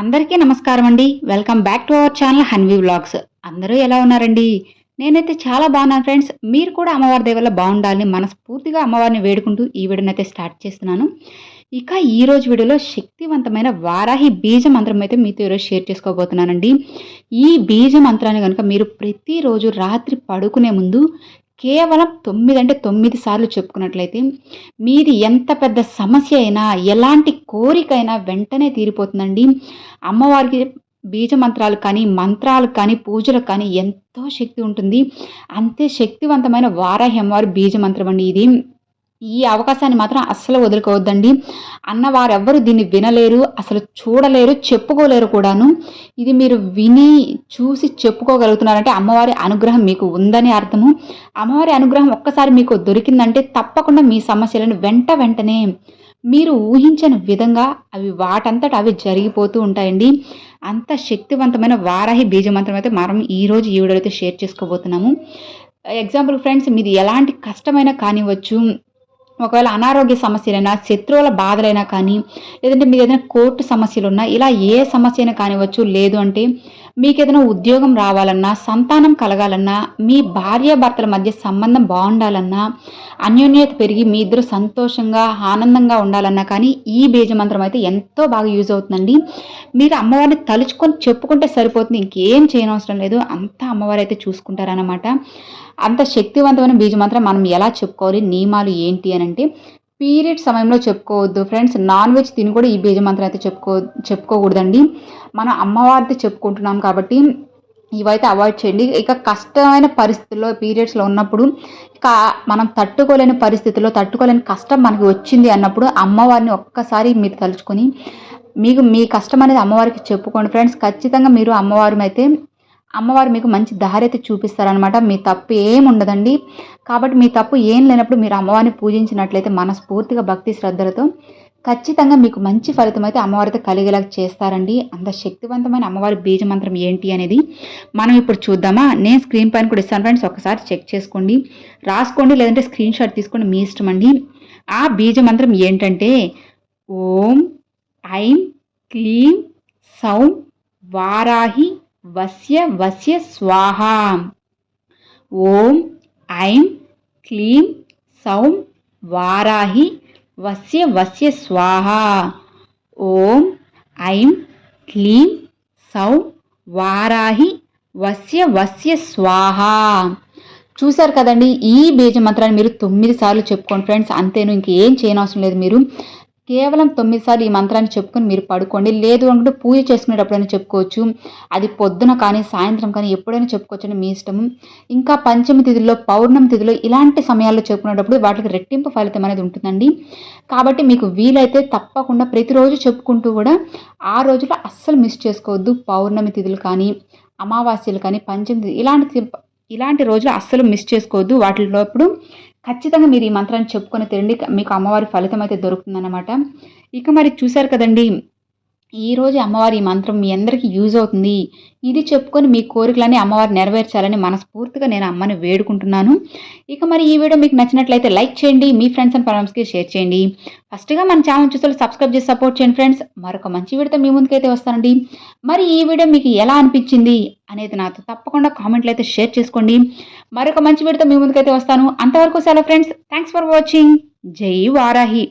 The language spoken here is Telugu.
అందరికీ నమస్కారం అండి. Welcome back to our channel Hanvi vlogs అందరూ ఎలా ఉన్నారండి? నేనైతే చాలా బాగున్నాను ఫ్రెండ్స్ మీరు కూడా అమ్మవారి దేవల్ల బాగుండాలని మనస్ఫూర్తిగా అమ్మవారిని వేడుకుంటూ ఈ వీడియోనైతే స్టార్ట్ చేస్తున్నాను. ఇక ఈరోజు వీడియోలో శక్తివంతమైన వారాహి బీజ మంత్రం అయితే మీతో ఈరోజు షేర్ చేసుకోబోతున్నానండి. ఈ బీజ మంత్రాన్ని కనుక మీరు ప్రతిరోజు రాత్రి పడుకునే ముందు కేవలం తొమ్మిది అంటే తొమ్మిది సార్లు చెప్పుకున్నట్లయితే మీది ఎంత పెద్ద సమస్య అయినా ఎలాంటి కోరికైనా వెంటనే తీరిపోతుందండి. అమ్మవారికి బీజ మంత్రాలు కానీ మంత్రాలు కానీ పూజలు కానీ ఎంతో శక్తి ఉంటుంది. అంతే శక్తివంతమైన వారాహ్యం అమ్మవారి బీజ మంత్రం అండి ఇది. ఈ అవకాశాన్ని మాత్రం అస్సలు వదులుకోవద్దండి. అన్నవారెవ్వరు దీన్ని వినలేరు అసలు చూడలేరు చెప్పుకోలేరు కూడాను. ఇది మీరు విని చూసి చెప్పుకోగలుగుతున్నారంటే అమ్మవారి అనుగ్రహం మీకు ఉందని అర్థము. అమ్మవారి అనుగ్రహం ఒక్కసారి మీకు దొరికిందంటే తప్పకుండా మీ సమస్యలను వెంట వెంటనే మీరు ఊహించని విధంగా అవి వాటంతట అవి జరిగిపోతూ ఉంటాయండి. అంత శక్తివంతమైన వారాహి బీజమంత్రం అయితే మనం ఈరోజు ఈ వీడియోలో అయితే షేర్ చేసుకోబోతున్నాము. ఎగ్జాంపుల్ ఫ్రెండ్స్ మీది ఎలాంటి కష్టమైనా కానివ్వచ్చు ఒకవేళ అనారోగ్య సమస్యలైనా శత్రువుల బాధలైనా కానీ లేదంటే మీకు ఏదైనా కోర్టు సమస్యలు ఉన్నా ఇలా ఏ సమస్య అయినా కానివ్వచ్చు లేదు అంటే మీకు ఏదైనా ఉద్యోగం రావాలన్నా సంతానం కలగాలన్నా మీ భార్యాభర్తల మధ్య సంబంధం బాగుండాలన్నా అన్యోన్యత పెరిగి మీ ఇద్దరు సంతోషంగా ఆనందంగా ఉండాలన్నా కానీ ఈ బీజమంత్రం అయితే ఎంతో బాగా యూజ్ అవుతుందండి. మీరు అమ్మవారిని తలుచుకొని చెప్పుకుంటే సరిపోతుంది. ఇంకేం చేయనవసరం లేదు. అంతా అమ్మవారు అయితే చూసుకుంటారనమాట అంత శక్తివంతమైన బీజమంత్రం మనం ఎలా చెప్పుకోవాలి? నియమాలు ఏంటి అని అంటే పీరియడ్ సమయంలో చెప్పుకోవద్దు. ఫ్రెండ్స్ నాన్ వెజ్ తిని కూడా ఈ బీజమంత్రం అయితే చెప్పుకో చెప్పుకోకూడదండి. మనం అమ్మవారితో చెప్పుకుంటున్నాం కాబట్టి ఇవైతే అవాయిడ్ చేయండి. ఇక కష్టమైన పరిస్థితుల్లో పీరియడ్స్లో ఉన్నప్పుడు కా మనం తట్టుకోలేని పరిస్థితుల్లో తట్టుకోలేని కష్టం మనకి వచ్చింది అన్నప్పుడు అమ్మవారిని ఒక్కసారి మీరు తలుచుకొని మీకు మీ కష్టం అనేది అమ్మవారికి చెప్పుకోండి. ఫ్రెండ్స్ ఖచ్చితంగా మీరు అమ్మవారిని అయితే అమ్మవారు మీకు మంచి దారైతే చూపిస్తారనమాట మీ తప్పు ఏం ఉండదండి. కాబట్టి మీ తప్పు ఏం లేనప్పుడు మీరు అమ్మవారిని పూజించినట్లయితే మనస్ఫూర్తిగా భక్తి శ్రద్ధలతో ఖచ్చితంగా మీకు మంచి ఫలితం అయితే అమ్మవారితో కలిగేలా చేస్తారండి. అంత శక్తివంతమైన అమ్మవారి బీజ మంత్రం ఏంటి అనేది మనం ఇప్పుడు చూద్దామా? నేను స్క్రీన్ పైన కూడా ఇస్తాను ఫ్రెండ్స్. ఒకసారి చెక్ చేసుకోండి. రాసుకోండి లేదంటే స్క్రీన్ షాట్ తీసుకోండి మీ ఇష్టం అండి. ఆ బీజ మంత్రం ఏంటంటే ఓం ఐం క్లీం సౌం వారాహి వస్య వస్య స్వాహ. ఓం ఐం క్లీం సౌం వారాహి వస్య వస్య స్వాహ. ఓం ఐం క్లీం సౌం వారాహి వస్య వస్య స్వాహ. చూశారు కదండి ఈ బీజ మంత్రాన్ని మీరు తొమ్మిది సార్లు చెప్పుకోండి ఫ్రెండ్స్ అంతేను ఇంకేం చేయనవసరం లేదు మీరు. కేవలం తొమ్మిది సార్లు ఈ మంత్రాన్ని చెప్పుకొని మీరు పడుకోండి. లేదు అనుకుంటే పూజ చేసుకునేటప్పుడైనా చెప్పుకోవచ్చు. అది పొద్దున కానీ సాయంత్రం కానీ ఎప్పుడైనా చెప్పుకోవచ్చు అని మీ ఇష్టము. ఇంకా పంచమి తిథిలో పౌర్ణమి తిథిలో ఇలాంటి సమయాల్లో చెప్పుకునేటప్పుడు వాటికి రెట్టింపు ఫలితం అనేది ఉంటుందండి. కాబట్టి మీకు వీలైతే తప్పకుండా ప్రతిరోజు చెప్పుకుంటూ కూడా ఆ రోజులో అస్సలు మిస్ చేసుకోవద్దు. పౌర్ణమి తిథులు కానీ అమావాస్యలు కానీ పంచమి ఇలాంటి ఇలాంటి రోజులు అస్సలు మిస్ చేసుకోవద్దు. వాటిలోప్పుడు ఖచ్చితంగా మీరు ఈ మంత్రాన్ని చెప్పుకొని తిరండి. మీకు అమ్మవారి ఫలితం అయితే దొరుకుతుందన్నమాట. ఇక మరి చూశారు కదండి ఈరోజు అమ్మవారి ఈ మంత్రం మీ అందరికీ యూజ్ అవుతుంది. ఇది చెప్పుకొని మీ కోరికలన్నీ అమ్మవారు నెరవేర్చాలని మనస్ఫూర్తిగా నేను అమ్మని వేడుకుంటున్నాను. ఇక మరి ఈ వీడియో మీకు నచ్చినట్లయితే లైక్ చేయండి మీ ఫ్రెండ్స్ అండ్ పరమ్స్కి షేర్ చేయండి. ఫస్ట్గా మన ఛానల్ చూసే సబ్స్క్రైబ్ చేసి సపోర్ట్ చేయండి ఫ్రెండ్స్. మరొక మంచి వీడియోతో మీ ముందుకైతే వస్తానండి. మరి ఈ వీడియో మీకు ఎలా అనిపించింది అనేది నాతో తప్పకుండా కామెంట్లు అయితే షేర్ చేసుకోండి. మరొక మంచి వీడితో మీ ముందుకైతే వస్తాను. అంతవరకు సెలవు ఫ్రెండ్స్ థ్యాంక్స్ ఫర్ వాచింగ్ జై వారాహి.